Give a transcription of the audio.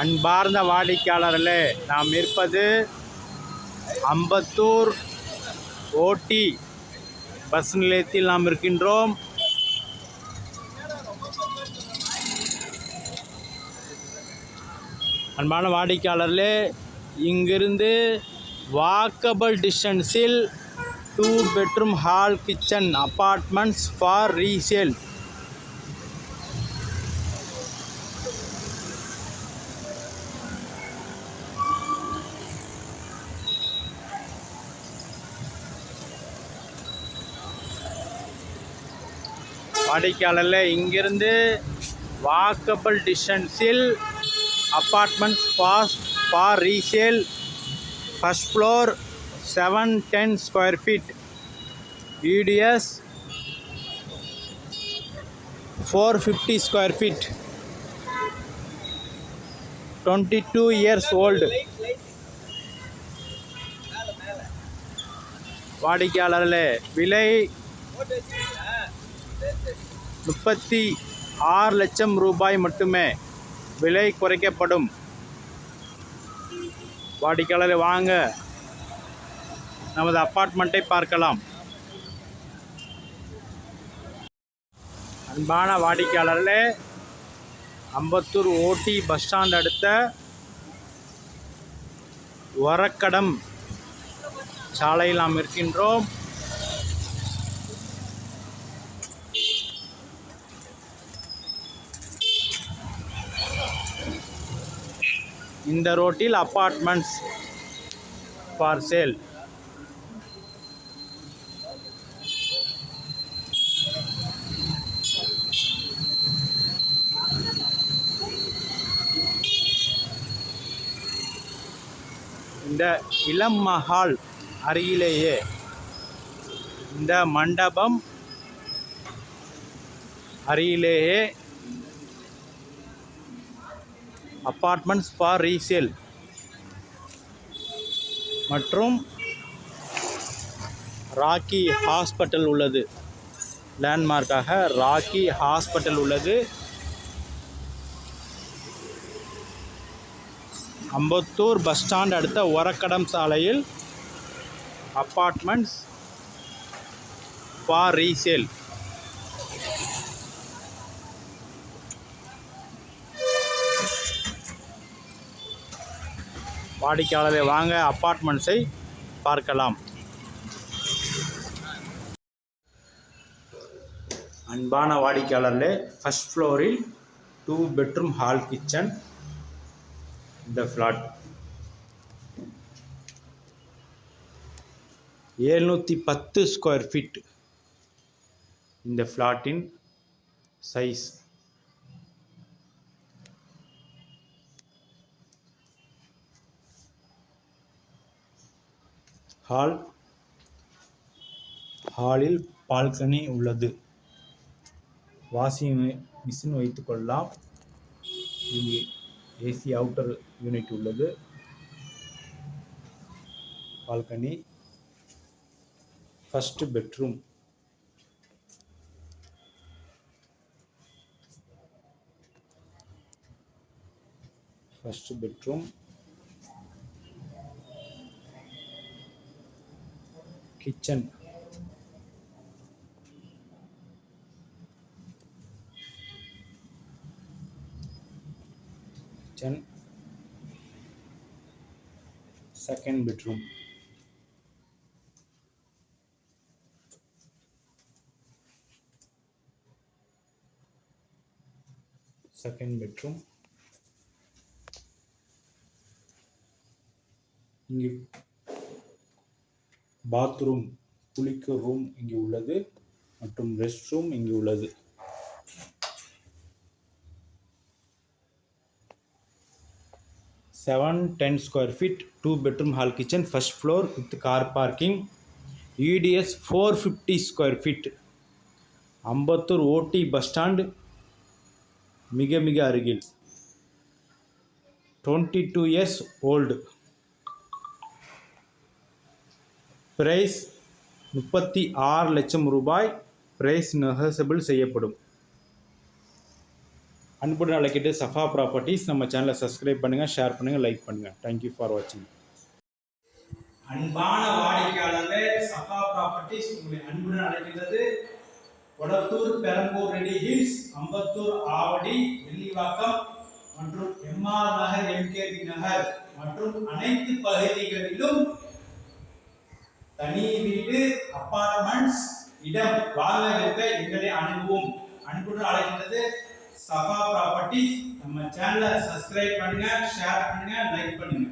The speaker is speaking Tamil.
அன்பார்ந்த வாடிக்கையாளர்களே நாம் இருப்பது அம்பத்தூர் ஓட்டி பஸ் நிலையத்தில் நாம் இருக்கின்றோம். அன்பான வாடிக்கையாளர்களே இங்கிருந்து வாக்கபிள் டிஸ்டன்ஸில் two bedroom hall kitchen apartments for resale வாடிக்கையாளரில் இங்கிருந்து வாக்கபிள் டிஸ்டன்ஸில் apartments fast for resale first floor seven ten square feet UDS four fifty square feet twenty two years old வாடிக்கையாளர்களே விலை முப்பத்தி ஆறு லட்சம் ரூபாய் மட்டுமே விலை குறைக்கப்படும். வாடிக்கையாளரை வாங்க நமது அப்பார்ட்மெண்ட்டை பார்க்கலாம். அன்பான வாடிக்கையாளர்களே அம்பத்தூர் ஓட்டி பஸ் ஸ்டாண்ட் அடுத்த ஒரக்கடம் சாலையில் நாம் இருக்கின்றோம். இந்த ரோட்டில் அப்பார்ட்மெண்ட்ஸ் ஃபார் சேல். இந்த இளம் மஹால் அருகிலேயே இந்த மண்டபம் அருகிலேயே அப்பார்ட்மெண்ட்ஸ் ஃபார் ரீசேல் மற்றும் ராக்கி ஹாஸ்பிட்டல் உள்ளது. லேண்ட்மார்க்காக ராக்கி ஹாஸ்பிட்டல் உள்ளது. அம்பத்தூர் பஸ் ஸ்டாண்ட் அடுத்த ஒரக்கடம் சாலையில் அப்பார்ட்மெண்ட்ஸ் ஃபார் ரீசேல் வாடிக்கையாளரை வாங்க அப்பார்ட்மெண்ட்ஸை பார்க்கலாம். அன்பான வாடிக்கையாளர்களே ஃபஸ்ட் ஃப்ளோரில் டூ பெட்ரூம் ஹால் கிச்சன் இந்த ஃப்ளாட் ஏழ்நூற்றி பத்து ஸ்கொயர் ஃபீட் இந்த ஃப்ளாட்டின் சைஸ் ஹால் ஹாலில் பால்கனி உள்ளது. வாஷிங் மிஷின் வைத்துக்கொள்ளலாம் இங்கே ஏசி அவுட்டர் யூனிட் உள்ளது. Balcony. First bedroom. First bedroom. Kitchen kitchen second bedroom second bedroom இங்கு பாத்ரூம் குளிக்க ரூம் இங்கு உள்ளது மற்றும் ரெஸ்ட் ரூம் இங்கு உள்ளது. Seven ten square feet two bedroom hall kitchen first floor with car parking UDS four fifty square feet Ambattur ஓடி பஸ் ஸ்டாண்ட் மிக மிக அருகில். Twenty two years old price முப்பத்தி ஆறு லட்சம் ரூபாய் பிரைஸ் நெகசபிள் செய்யப்படும். அன்புடன் அழைக்கிட்டு சஃபா ப்ராப்பர்ட்டிஸ் நம்ம சேனலை சப்ஸ்கிரைப் பண்ணுங்கள் ஷேர் பண்ணுங்கள் லைக் பண்ணுங்கள் தேங்க்யூ ஃபார் வாட்சிங் அன்பான வாடிக்கையாளர்களே சஃபா ப்ராப்பர்ட்டிஸ் உங்களை அன்புடன் அழைக்கின்றது. கொடத்தூர் பெரம்பூர் ரெடி ஹில்ஸ் அம்பத்தூர் ஆவடி வெள்ளிவாக்கம் மற்றும் எம்ஆர் நகர் எம்கேபி நகர் மற்றும் அனைத்து பகுதிகளிலும் தனி வீடு அப்பார்ட்மெண்ட்ஸ் இடம். வாங்க விற்க எங்களை அணுகுவோம். அன்புடன் அழைக்கின்றது சஃபா ப்ராப்பர்ட்டிஸ் நம்ம சேனலை சப்ஸ்கிரைப் பண்ணுங்க ஷேர் பண்ணுங்க லைக் பண்ணுங்க.